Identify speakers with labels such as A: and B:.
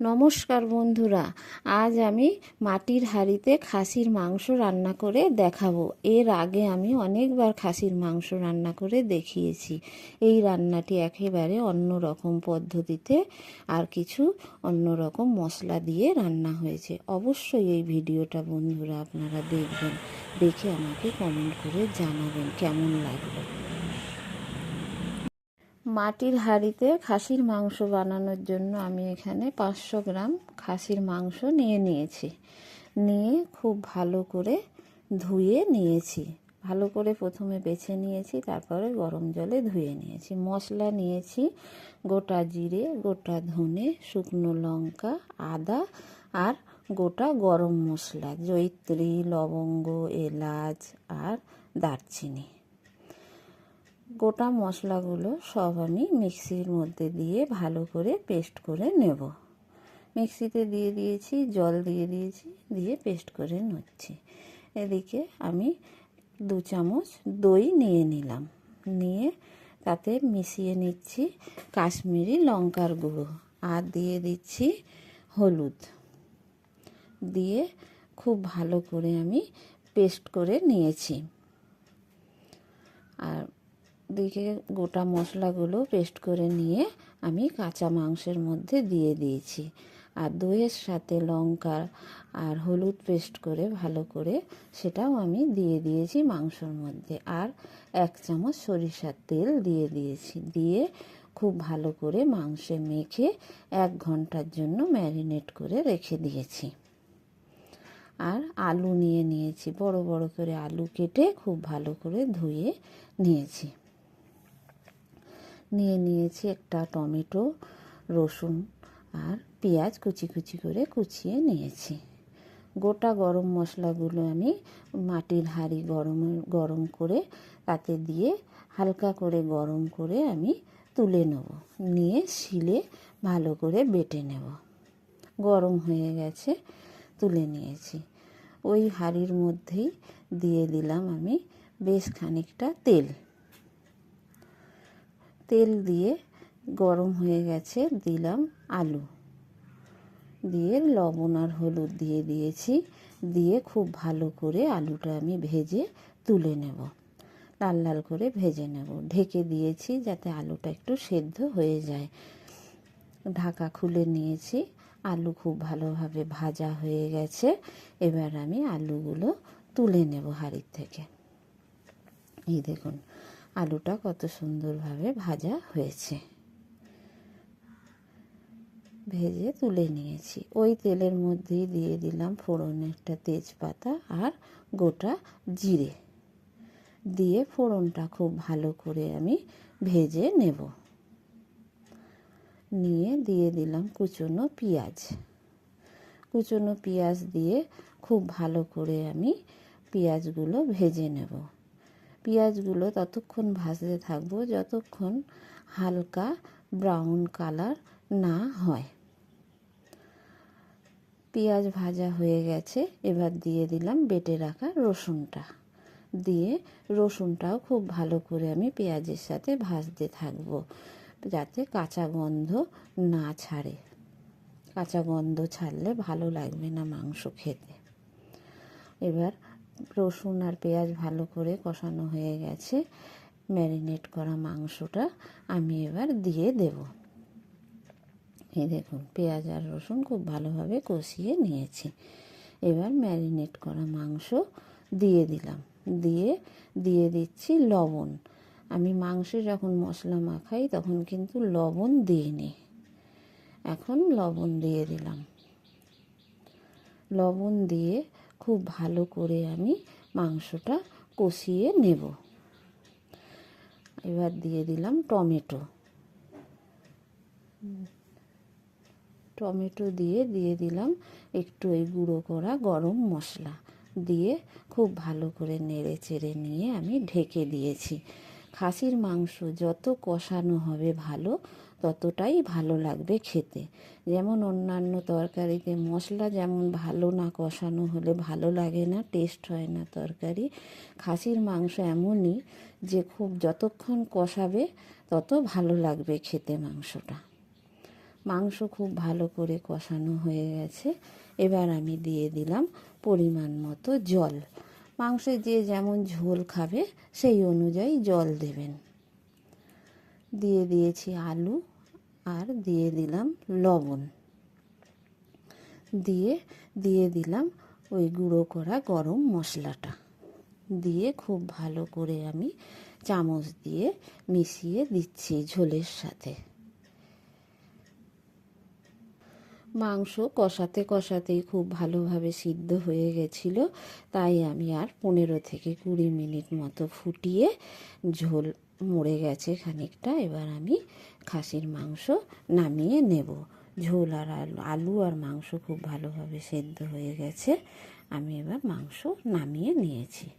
A: নমস্কার বন্ধুরা, আজ আমি মাটির হাঁড়িতে খাসির মাংস রান্না করে দেখাবো। এর আগে আমি অনেকবার খাসির মাংস রান্না করে দেখিয়েছি। এই রান্নাটি একেবারে অন্য রকম পদ্ধতিতে আর কিছু অন্য রকম মশলা দিয়ে রান্না হয়েছে। অবশ্যই এই ভিডিওটা বন্ধুরা আপনারা দেখবেন, দেখে আমাকে কমেন্ট করে জানাবেন কেমন লাগল। মাটির হাঁড়িতে খাসির মাংস বানানোর জন্য আমি এখানে পাঁচশো গ্রাম খাসির মাংস নিয়ে নিয়েছি। নিয়ে খুব ভালো করে ধুয়ে নিয়েছি। ভালো করে প্রথমে বেছে নিয়েছি, তারপরে গরম জলে ধুয়ে নিয়েছি। মশলা নিয়েছি, গোটা জিরে, গোটা ধনে, শুকনো লঙ্কা, আদা আর গোটা গরম মশলা জৈত্রী লবঙ্গ, এলাচ আর দারচিনি। গোটা মশলাগুলো সব আমি মিক্সির মধ্যে দিয়ে ভালো করে পেস্ট করে নেব। মিক্সিতে দিয়ে দিয়েছি, জল দিয়ে দিয়েছি, দিয়ে পেস্ট করে নিচ্ছি। এদিকে আমি দু চামচ দই নিয়ে নিলাম। নিয়ে তাতে মিশিয়ে নিচ্ছি কাশ্মীরি লঙ্কার গুঁড়ো আর দিয়ে দিচ্ছি হলুদ। দিয়ে খুব ভালো করে আমি পেস্ট করে নিয়েছি। দিকে গোটা মশলাগুলো পেস্ট করে নিয়ে আমি কাঁচা মাংসের মধ্যে দিয়ে দিয়েছি। আর দইয়ের সাথে লঙ্কা আর হলুদ পেস্ট করে ভালো করে সেটাও আমি দিয়ে দিয়েছি মাংসর মধ্যে। আর এক চামচ সরিষার তেল দিয়ে দিয়েছি। দিয়ে খুব ভালো করে মাংসে মেখে এক ঘণ্টার জন্য ম্যারিনেট করে রেখে দিয়েছি। আর আলু নিয়ে নিয়েছি। বড় বড় করে আলু কেটে খুব ভালো করে ধুয়ে নিয়েছি। নিয়ে নিয়েছি একটা টমেটো, রসুন আর পেঁয়াজ কুচি কুচি করে কুচিয়ে নিয়েছি। গোটা গরম মশলাগুলো আমি মাটির হাঁড়ি গরম গরম করে তাতে দিয়ে হালকা করে গরম করে আমি তুলে নেব। নিয়ে শিলে ভালো করে বেটে নেব। গরম হয়ে গেছে, তুলে নিয়েছি। ওই হাঁড়ির মধ্যেই দিয়ে দিলাম আমি বেশ খানিকটা তেল। তেল দিয়ে গরম হয়ে গেছে, দিলাম আলু। দিয়ে লবণ আর হলুদ দিয়ে দিয়েছি। দিয়ে খুব ভালো করে আলুটা আমি ভেজে তুলে নেব। লাল লাল করে ভেজে নেব। ঢেকে দিয়েছি যাতে আলুটা একটু সেদ্ধ হয়ে যায়। ঢাকা খুলে নিয়েছি। আলু খুব ভালোভাবে ভাজা হয়ে গেছে। এবার আমি আলুগুলো তুলে নেব হাঁড়ির থেকে। এই দেখুন আলুটা কত সুন্দরভাবে ভাজা হয়েছে। ভেজে তুলে নিয়েছি। ওই তেলের মধ্যেই দিয়ে দিলাম ফোড়নে একটা তেজপাতা আর গোটা জিরে। দিয়ে ফোড়নটা খুব ভালো করে আমি ভেজে নেব। নিয়ে দিয়ে দিলাম কুচনো পেঁয়াজ। কুচনো পেঁয়াজ দিয়ে খুব ভালো করে আমি পেঁয়াজগুলো ভেজে নেব। পেঁয়াজগুলো ততক্ষণ ভাজতে থাকব যতক্ষণ হালকা ব্রাউন কালার না হয়। পেঁয়াজ ভাজা হয়ে গেছে, এবার দিয়ে দিলাম বেটে রাখা রসুনটা। দিয়ে রসুনটাও খুব ভালো করে আমি পেঁয়াজের সাথে ভাজতে থাকব, যাতে কাঁচা গন্ধ না ছাড়ে। কাঁচা গন্ধ ছাড়লে ভালো লাগবে না মাংস খেতে। এবার রসুন আর পেঁয়াজ ভালো করে কষানো হয়ে গেছে। ম্যারিনেট করা মাংসটা আমি এবার দিয়ে দেব। এই দেখুন, পেঁয়াজ আর রসুন খুব ভালোভাবে কষিয়ে নিয়েছি। এবার ম্যারিনেট করা মাংস দিয়ে দিলাম। দিয়ে দিয়ে দিচ্ছি লবণ। আমি মাংসে যখন মশলা মাখাই তখন কিন্তু লবণ দিইনি। এখন লবণ দিয়ে দিলাম। লবণ দিয়ে খুব ভালো করে আমি মাংসটা কষিয়ে নেব। এবার দিয়ে দিলাম টমেটো। টমেটো দিয়ে দিয়ে দিলাম একটু এই গুঁড়ো করা গরম মশলা দিয়ে খুব ভালো করে নেড়ে চেড়ে নিয়ে আমি ঢেকে দিয়েছি। খাসির মাংস যত কষানো হবে ভালো ততটাই ভালো লাগবে খেতে। যেমন অন্যান্য তরকারিতে মশলা যেমন ভালো না কষানো হলে ভালো লাগে না টেস্ট হয় না তরকারি। খাসির মাংস এমনই যে খুব যতক্ষণ কষাবে তত ভালো লাগবে খেতে মাংসটা। মাংস খুব ভালো করে কষানো হয়ে গেছে। এবার আমি দিয়ে দিলাম পরিমাণ মতো জল। মাংসে যে যেমন ঝোল খাবে সেই অনুযায়ী জল দেবেন। দিয়ে দিয়েছি আলু আর দিয়ে দিলাম লবণ। দিয়ে দিয়ে দিলাম ওই গুঁড়ো করা গরম মশলাটা। দিয়ে খুব ভালো করে আমি চামচ দিয়ে মিশিয়ে দিচ্ছি ঝোলের সাথে। মাংস কষাতে কষাতেই খুব ভালোভাবে সিদ্ধ হয়ে গেছিল, তাই আমি আর পনেরো থেকে কুড়ি মিনিট মতো ফুটিয়ে ঝোল মরে গেছে খানিকটা, এবার আমি খাসির মাংস নামিয়ে নেব। ঝোল আর আলু আলু আর মাংস খুব ভালোভাবে সেদ্ধ হয়ে গেছে। আমি এবার মাংস নামিয়ে নিয়েছি।